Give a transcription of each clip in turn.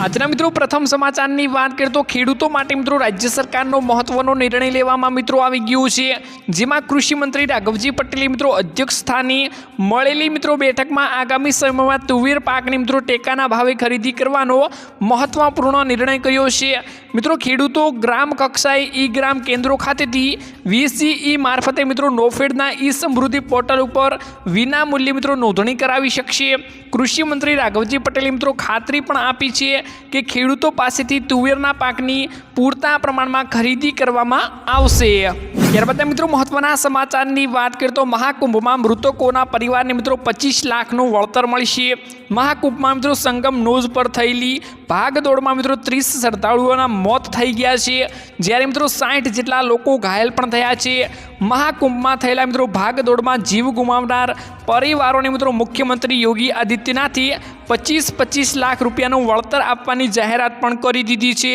આજના મિત્રો, પ્રથમ સમાચારની વાત કરીએ તો ખેડૂતો માટે મિત્રો, રાજ્ય સરકારનો મહત્વનો નિર્ણય લેવામાં મિત્રો આવી ગયો છે. જેમાં કૃષિ મંત્રી રાઘવજી પટેલે મિત્રો અધ્યક્ષ સ્થાને મળેલી મિત્રો બેઠકમાં આગામી સમયમાં તુવેર પાકની મિત્રો, ટેકાના ભાવે ખરીદી કરવાનો મહત્વપૂર્ણ નિર્ણય કર્યો છે. મિત્રો, ખેડૂતો ગ્રામ કક્ષાએ ઈ ગ્રામ કેન્દ્રો ખાતેથી વીસીઈ મારફતે મિત્રો, નોફેડના ઈ સમૃદ્ધિ પોર્ટલ ઉપર વિના મૂલ્યે મિત્રો નોંધણી કરાવી શકશે. કૃષિ મંત્રી રાઘવજી પટેલે મિત્રો ખાતરી પણ આપી છે. કે ખેડૂતો પાસેથી તુવેરના પાકની પૂરતા પ્રમાણમાં ખરીદી કરવામાં આવશે. ત્યારબાદ મિત્રો મહત્વના સમાચારની વાત કરીએ તો મહાકુંભમાં મૃતકોના પરિવારને મિત્રો પચીસ લાખનું વળતર મળશે મહાકુંભમાં મિત્રો સંગમ નોઝ પર થયેલી ભાગદોડમાં મિત્રો ત્રીસ શ્રદ્ધાળુઓના મોત થઈ ગયા છે. જ્યારે મિત્રો સાઠ જેટલા લોકો ઘાયલ પણ થયા છે. મહાકુંભમાં થયેલા મિત્રો ભાગદોડમાં જીવ ગુમાવનાર પરિવારોને મિત્રો મુખ્યમંત્રી યોગી આદિત્યનાથે પચીસ પચીસ લાખ રૂપિયાનું વળતર આપવાની જાહેરાત પણ કરી દીધી છે.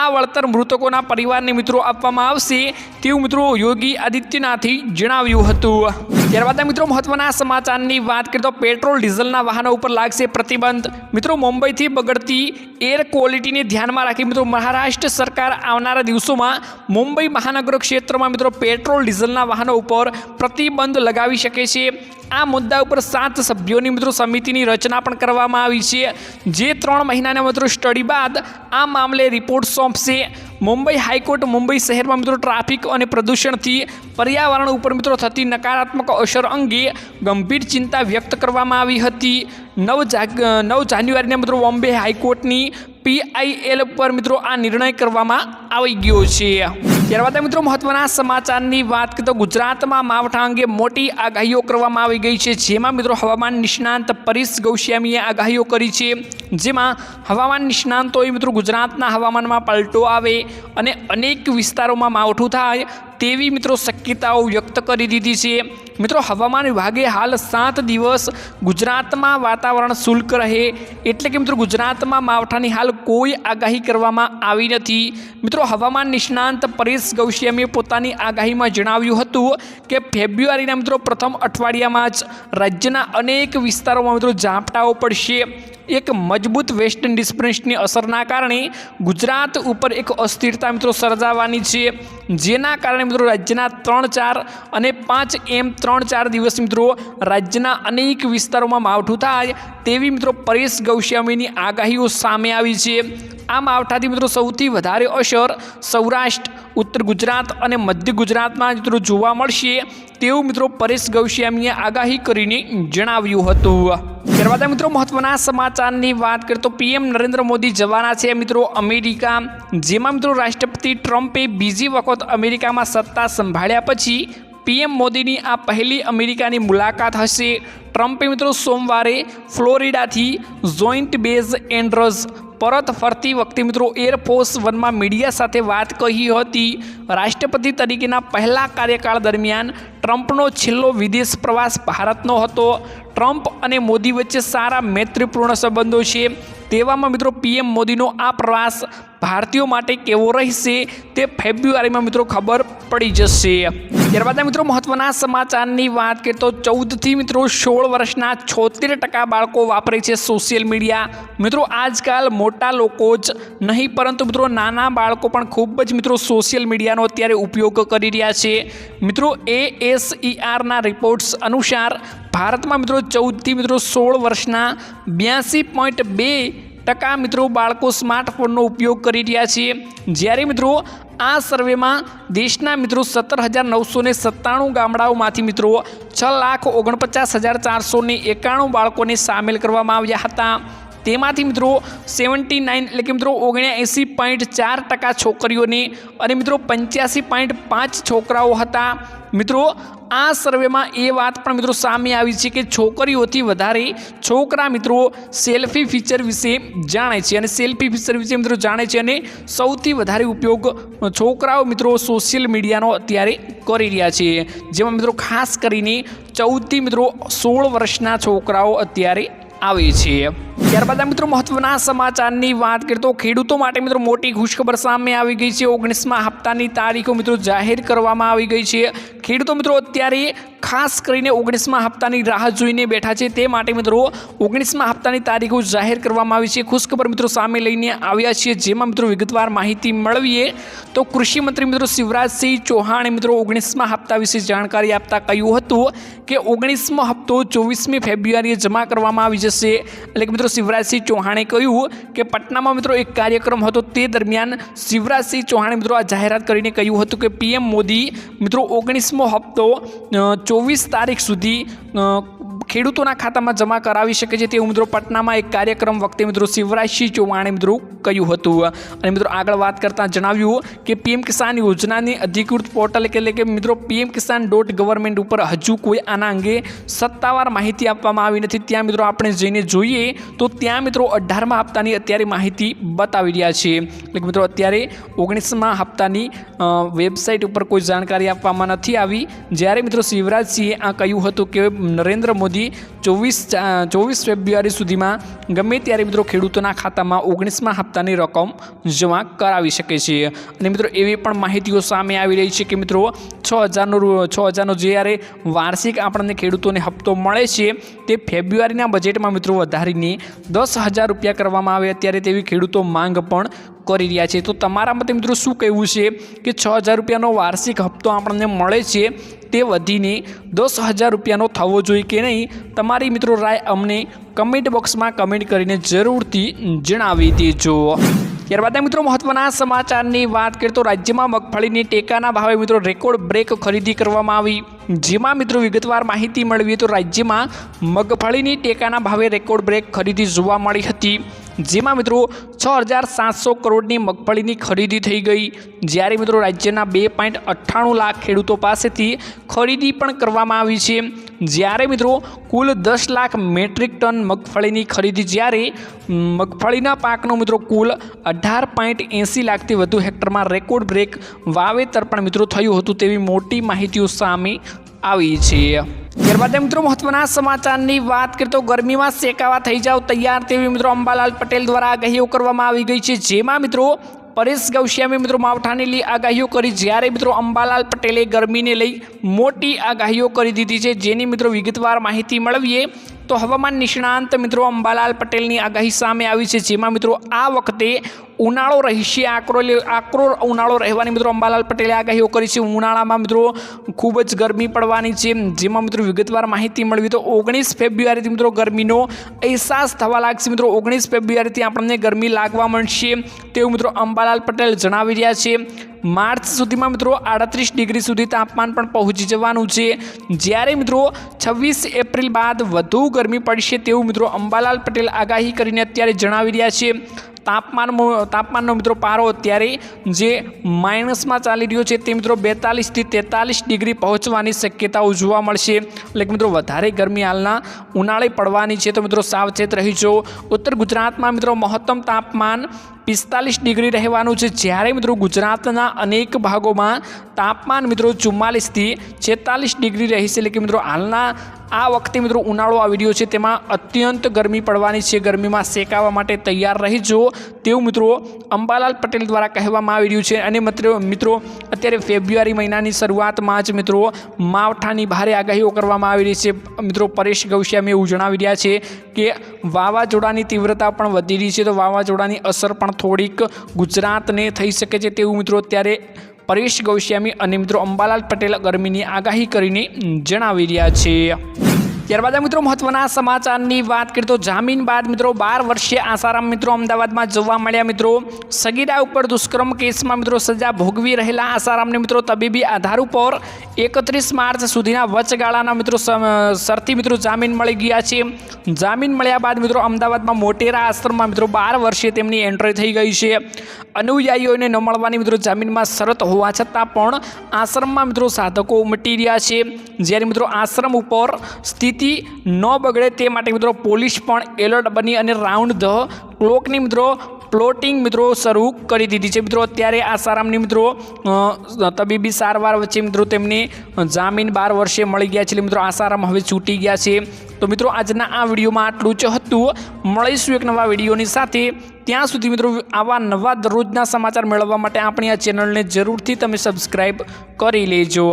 આ વળતર મૃતકોના પરિવારને મિત્રો આપવામાં આવશે. તેવું મિત્રો યોગી આદિત્યનાથે જણાવ્યું હતું. ત્યારબાદ મિત્રો મહત્વના સમાચારની વાત કરીએ તો પેટ્રોલ, ડીઝલના વાહનો ઉપર લાગશે પ્રતિબંધ. મિત્રો મુંબઈથી બગડતી એર ક્વોલિટીને ધ્યાનમાં રાખી મિત્રો મહારાષ્ટ્ર સરકાર આવનારા દિવસોમાં મુંબઈ મહાનગર ક્ષેત્રમાં મિત્રો પેટ્રોલ, ડીઝલના વાહનો ઉપર પ્રતિબંધ લગાવી શકે છે. આ મુદ્દા ઉપર સાત સભ્યોની મિત્રો સમિતિની રચના પણ કરવામાં આવી છે. જે ત્રણ મહિનાના મિત્રો સ્ટડી બાદ આ મામલે રિપોર્ટ સોંપશે. મુંબઈ હાઈકોર્ટ મુંબઈ શહેરમાં મિત્રો ટ્રાફિક અને પ્રદૂષણથી પર્યાવરણ ઉપર મિત્રો થતી નકારાત્મક અસર અંગે ગંભીર ચિંતા વ્યક્ત કરવામાં આવી હતી. નવ નવ જાન્યુઆરીના મિત્રો બોમ્બે હાઈકોર્ટની પીઆઈએલ પર મિત્રો આ નિર્ણય કરવામાં આવી ગયો છે. ત્યારબાદ મિત્રો મહત્વના સમાચારની વાત કરીએ તો ગુજરાતમાં માવઠા અંગે મોટી આગાહીઓ કરવામાં આવી ગઈ છે. જેમાં મિત્રો હવામાન નિષ્ણાંત પરેશ ગૌસ્વામીએ આગાહીઓ કરી છે. જેમાં હવામાન નિષ્ણાંતોએ મિત્રો ગુજરાતના હવામાનમાં પલટો આવે અને અનેક વિસ્તારોમાં માવઠું થાય તેવી મિત્રો શક્યતાઓ વ્યક્ત કરી દીધી છે. મિત્રો હવામાન વિભાગે હાલ સાત દિવસ ગુજરાતમાં વાતાવરણ શુલ્ક રહે એટલે કે મિત્રો ગુજરાતમાં માવઠાની હાલ કોઈ આગાહી કરવામાં આવી નથી. મિત્રો હવામાન નિષ્ણાંત પરેશ ગૌસ્વામીએ પોતાની આગાહીમાં જણાવ્યું હતું કે ફેબ્રુઆરીના મિત્રો પ્રથમ અઠવાડિયામાં જ રાજ્યના અનેક વિસ્તારોમાં મિત્રો ઝાપટાઓ પડશે. એક મજબૂત વેસ્ટર્ન પ્રિન્સની અસરના કારણે ગુજરાત ઉપર એક અસ્થિરતા મિત્રો સર્જાવાની છે. જેના કારણે મિત્રો રાજ્યના ત્રણ ચાર અને પાંચ એમ ત્રણ ચાર દિવસ મિત્રો રાજ્યના અનેક વિસ્તારોમાં માવઠું થાય તેવી મિત્રો પરેશ ગૌસ્વામીની આગાહીઓ સામે આવી છે. આ માવઠાથી મિત્રો સૌથી વધારે અસર સૌરાષ્ટ્ર ઉત્તર ગુજરાત અને મધ્ય ગુજરાતમાં મિત્રો જોવા મળશે. તેવું મિત્રો પરેશ ગૌસ્વામીએ આગાહી કરીને જણાવ્યું હતું. ત્યારબાદ મિત્રો મહત્વના સમાચારની વાત કરીએ તો પીએમ નરેન્દ્ર મોદી જવાના છે મિત્રો અમેરિકા, જેમાં મિત્રો રાષ્ટ્રપતિ ટ્રમ્પે બીજી વખત અમેરિકામાં સત્તા સંભાળ્યા પછી પીએમ મોદીની આ પહેલી અમેરિકાની મુલાકાત હશે. ટ્રમ્પે મિત્રો સોમવારે ફ્લોરિડાથી જોઈન્ટ બેઝ એન્ડ્રસ પરત ફરતી વખતે મિત્રો એરફોર્સ વનમાં મીડિયા સાથે વાત કહી હતી. રાષ્ટ્રપતિ તરીકેના પહેલા કાર્યકાળ દરમિયાન ટ્રમ્પનો છેલ્લો વિદેશ પ્રવાસ ભારતનો હતો. ટ્રમ્પ અને મોદી વચ્ચે સારા મૈત્રીપૂર્ણ સંબંધો છે. તેવામાં મિત્રો પીએમ મોદીનો આ પ્રવાસ ભારતીયો માટે કેવો રહેશે તે ફેબ્રુઆરીમાં મિત્રો ખબર પડી જશે. ત્યારબાદ મિત્રો મહત્વના સમાચારની વાત કરીએ તો ચૌદથી મિત્રો સોળ વર્ષના છોતેર ટકા બાળકો વાપરે છે સોશિયલ મીડિયા. મિત્રો આજકાલ મોટા લોકો જ નહીં, પરંતુ મિત્રો નાના બાળકો પણ ખૂબ જ મિત્રો સોશિયલ મીડિયાનો અત્યારે ઉપયોગ કરી રહ્યા છે. મિત્રો એ એસઈઆરના રિપોર્ટ્સ અનુસાર ભારતમાં મિત્રો ચૌદથી મિત્રો સોળ વર્ષના બ્યાસી પોઈન્ટ બે ટકા મિત્રો બાળકો સ્માર્ટફોનનો ઉપયોગ કરી રહ્યા છે. જ્યારે મિત્રો આ સર્વેમાં દેશના મિત્રો સત્તર હજાર નવસો ને સત્તાણું ગામડાઓમાંથી મિત્રો છ લાખ ઓગણપચાસ હજાર ચારસો ને એકાણું બાળકોને સામેલ કરવામાં આવ્યા હતા. તેમાંથી મિત્રો સેવન્ટી નાઇન, એટલે કે મિત્રો ઓગણ્યાએંસી પોઈન્ટ ચાર ટકા છોકરીઓને અને મિત્રો પંચ્યાસી પોઈન્ટ પાંચ છોકરાઓ હતા. મિત્રો, આ સર્વેમાં એ વાત પણ મિત્રો સામે આવી છે કે છોકરીઓથી વધારે છોકરા મિત્રો સેલ્ફી ફીચર વિશે જાણે છે અને સેલ્ફી ફીચર વિશે મિત્રો જાણે છે અને સૌથી વધારે ઉપયોગ છોકરાઓ મિત્રો સોશિયલ મીડિયાનો અત્યારે કરી રહ્યા છે. જેમાં મિત્રો ખાસ કરીને ચૌદથી મિત્રો સોળ વર્ષના છોકરાઓ અત્યારે આવે છે ત્યારબાદ મિત્રો મહત્વના સમાચારની વાત કરીએ તો ખેડૂતો માટે મિત્રો મોટી ખુશખબર સામે આવી ગઈ છે. ઓગણીસમાં હપ્તાની તારીખો મિત્રો જાહેર કરવામાં આવી ગઈ છે. ખેડૂતો મિત્રો અત્યારે ખાસ કરીને ઓગણીસમાં હપ્તાની રાહ જોઈને બેઠા છે. તે માટે મિત્રો ઓગણીસમાં હપ્તાની તારીખો જાહેર કરવામાં આવી છે. ખુશખબર મિત્રો સામે લઈને આવ્યા છીએ. જેમાં મિત્રો વિગતવાર માહિતી મળવીએ તો કૃષિ મંત્રી મિત્રો શિવરાજસિંહ ચૌહાણે મિત્રો ઓગણીસમાં હપ્તા વિશે જાણકારી આપતા કહ્યું હતું. કે ઓગણીસમો હપ્તો ચોવીસમી ફેબ્રુઆરીએ જમા કરવામાં આવી જશે. એટલે કે મિત્રો શિવરાજસિંહ ચૌહાણે કહ્યું કે પટનામાં મિત્રો એક કાર્યક્રમ હતો તે દરમિયાન શિવરાજસિંહ ચૌહાણે મિત્રો આ જાહેરાત કરીને કહ્યું હતું કે પીએમ મોદી મિત્રો ઓગણીસમો હપ્તો ચોવીસ તારીખ સુધી ખેડૂતોના ખાતામાં જમા કરાવી શકે છે તે મિત્રો પટનામાં એક કાર્યક્રમ વખતે મિત્રો શિવરાજસિંહ ચૌહાણે મિત્રો કહ્યું હતું. અને મિત્રો આગળ વાત કરતાં જણાવ્યું કે પીએમ કિસાન યોજનાની અધિકૃત પોર્ટલ એટલે કે મિત્રો પીએમ કિસાન ડોટ ગવર્મેન્ટ ઉપર હજુ કોઈ આના અંગે સત્તાવાર માહિતી આપવામાં આવી નથી. ત્યાં મિત્રો આપણે જઈને જોઈએ તો ત્યાં મિત્રો અઢારમાં હપ્તાની અત્યારે માહિતી બતાવી રહ્યા છે. એટલે મિત્રો અત્યારે ઓગણીસમાં હપ્તાની વેબસાઇટ ઉપર કોઈ જાણકારી આપવામાં નથી આવી. જ્યારે મિત્રો શિવરાજસિંહે આ કહ્યું હતું કે નરેન્દ્ર મોદી ચોવીસ ચોવીસ ફેબ્રુઆરી સુધીમાં ગમે ત્યારે મિત્રો ખેડૂતોના ખાતામાં ઓગણીસમાં હપ્તાની રકમ જમા કરાવી શકે છે. અને મિત્રો એવી પણ માહિતીઓ સામે આવી રહી છે કે મિત્રો છ હજારનો છ હજારનો જ્યારે વાર્ષિક આપણને ખેડૂતોને હપ્તો મળે છે, તે ફેબ્રુઆરીના બજેટમાં મિત્રો વધારીને દસ હજાર રૂપિયા કરવામાં આવે અત્યારે તેવી ખેડૂતો માંગ પણ કરી રહ્યા છે. તો તમારા મતે મિત્રો શું કહેવું છે કે છ હજાર રૂપિયાનો વાર્ષિક હપ્તો આપણને મળે છે, તે વધીને દસ હજાર રૂપિયાનો થવો જોઈએ કે નહીં? તમારી મિત્રો રાય અમને કમેન્ટ બોક્સમાં કમેન્ટ કરીને જરૂરથી જણાવી દેજો. ત્યારબાદ મિત્રો મહત્વના સમાચારની વાત કરીએ તો રાજ્યમાં મગફળીની ટેકાના ભાવે મિત્રો રેકોર્ડ બ્રેક ખરીદી કરવામાં આવી. જેમાં મિત્રો વિગતવાર માહિતી મેળવીએ તો રાજ્યમાં મગફળીની ટેકાના ભાવે રેકોર્ડ બ્રેક ખરીદી જોવા મળી હતી. જેમાં મિત્રો છ હજાર સાતસો કરોડની મગફળીની ખરીદી થઈ ગઈ. જ્યારે મિત્રો રાજ્યના બે પોઈન્ટ અઠ્ઠાણું લાખ ખેડૂતો પાસેથી ખરીદી પણ કરવામાં આવી છે. જ્યારે મિત્રો કુલ દસ લાખ મેટ્રિક ટન મગફળીની ખરીદી, જ્યારે મગફળીના પાકનો મિત્રો કુલ અઢાર પોઈન્ટ એંસી લાખથી વધુ હેક્ટરમાં રેકોર્ડ બ્રેક વાવેતર પણ મિત્રો થયું હતું તેવી મોટી માહિતીઓ સામે આવી છે. ત્યારબાદ મિત્રો મહત્વના સમાચારની વાત કરીએ તો ગરમીમાં શેકાવા થઈ જાવ તૈયાર તેવી મિત્રો અંબાલાલ પટેલ દ્વારા આગાહીઓ કરવામાં આવી ગઈ છે. જેમાં મિત્રો પરેશ ગૌશ્યામે મિત્રો માવઠાની આગાહીઓ કરી. જ્યારે મિત્રો અંબાલાલ પટેલે ગરમીને લઈ મોટી આગાહીઓ કરી દીધી છે. જેની મિત્રો વિગતવાર માહિતી મેળવીએ તો હવામાન નિષ્ણાંત મિત્રો અંબાલાલ પટેલની આગાહી સામે આવી છે. જેમાં મિત્રો આ વખતે ઉનાળો રહેશે. આકરો આકરો ઉનાળો રહેવાની મિત્રો અંબાલાલ પટેલે આગાહીઓ કરી છે. ઉનાળામાં મિત્રો ખૂબ જ ગરમી પડવાની છે. જેમાં મિત્રો વિગતવાર માહિતી મળવી તો ઓગણીસ ફેબ્રુઆરીથી મિત્રો ગરમીનો અહેસાસ થવા લાગશે. મિત્રો ઓગણીસ ફેબ્રુઆરીથી આપણને ગરમી લાગવા મળશે તેવું મિત્રો અંબાલાલ પટેલ જણાવી રહ્યા છે. માર્ચ સુધીમાં મિત્રો આડત્રીસ ડિગ્રી સુધી તાપમાન પણ પહોંચી જવાનું છે. જ્યારે મિત્રો છવ્વીસ એપ્રિલ બાદ વધુ ગરમી પડશે તેવું મિત્રો અંબાલાલ પટેલ આગાહી કરીને અત્યારે જણાવી રહ્યા છે. તાપમાન તાપમાનનો મિત્રો પારો અત્યારે જે માઇનસમાં ચાલી રહ્યો છે તે મિત્રો બેતાલીસથી તેતાલીસ ડિગ્રી પહોંચવાની શક્યતાઓ જોવા મળશે. એટલે કે મિત્રો વધારે ગરમી હાલના ઉનાળે પડવાની છે. તો મિત્રો સાવચેત રહીજો. ઉત્તર ગુજરાતમાં મિત્રો મહત્તમ તાપમાન પિસ્તાલીસ ડિગ્રી રહેવાનું છે. જ્યારે મિત્રો ગુજરાતના અનેક ભાગોમાં તાપમાન મિત્રો ચુમ્માલીસથી છેતાલીસ ડિગ્રી રહેશે. એટલે કે મિત્રો હાલના આ વખતે મિત્રો ઉનાળો આવી રહ્યો છે. તેમાં અત્યંત ગરમી પડવાની છે. ગરમીમાં શેકાવા માટે તૈયાર રહીજો તેવું મિત્રો અંબાલાલ પટેલ દ્વારા કહેવામાં આવી રહ્યું છે. અને મિત્રો મિત્રો, અત્યારે ફેબ્રુઆરી મહિનાની શરૂઆતમાં જ મિત્રો માવઠાની ભારે આગાહીઓ કરવામાં આવી રહી છે. મિત્રો પરેશ ગૌશ્યામે એવું જણાવી રહ્યા છે કે વાવાઝોડાની તીવ્રતા પણ વધી રહી છે. તો વાવાઝોડાની અસર પણ થોડીક ગુજરાતને થઈ શકે છે તેવું મિત્રો અત્યારે પરેશ ગૌશ્યામી અને મિત્રો અંબાલાલ પટેલ ગરમીની આગાહી કરીને જણાવી રહ્યા છે. ત્યારબાદ મિત્રો મહત્વના સમાચારની વાત કરીએ તો જામીન બાદ મિત્રો બાર વર્ષીય આસારામ મિત્રો અમદાવાદમાં જોવા મળ્યા મિત્રો. સગીરા ઉપર દુષ્કર્મ કેસમાં મિત્રો સજા ભોગવી રહેલા આસારામને મિત્રો તબીબી આધાર ઉપર એકત્રીસ માર્ચ સુધીના વચગાળાના મિત્રો સરથી મિત્રો જામીન મળી ગયા છે. જામીન મળ્યા બાદ મિત્રો અમદાવાદમાં મોટેરા આશ્રમમાં મિત્રો બાર વર્ષે તેમની એન્ટ્રી થઈ ગઈ છે. અનુયાયીઓને ન મળવાની મિત્રો જામીનમાં શરત હોવા છતાં પણ આશ્રમમાં મિત્રો સાધકો ઉમટી રહ્યા છે. જ્યારે મિત્રો આશ્રમ ઉપર સ્થિતિ ન બગડે તે માટે મિત્રો પોલીસ પણ એલર્ટ બની અને રાઉન્ડ ધ ક્લોકની મિત્રો પ્લોટિંગ મિત્રો શરૂ કરી દીધી છે. મિત્રો અત્યારે આસારામની મિત્રો તબીબી સારવાર વચ્ચે મિત્રો તેમને જામીન બાર વર્ષે મળી ગયા છે. એટલે મિત્રો આસારામ હવે છૂટી ગયા છે. તો મિત્રો આજના આ વિડીયોમાં આટલું જ હતું. મળીશું એક નવા વિડીયોની સાથે. ત્યાં સુધી મિત્રો આવા નવા દરરોજના સમાચાર મેળવવા માટે આપણી આ ચેનલને જરૂરથી તમે સબસ્ક્રાઈબ કરી લેજો.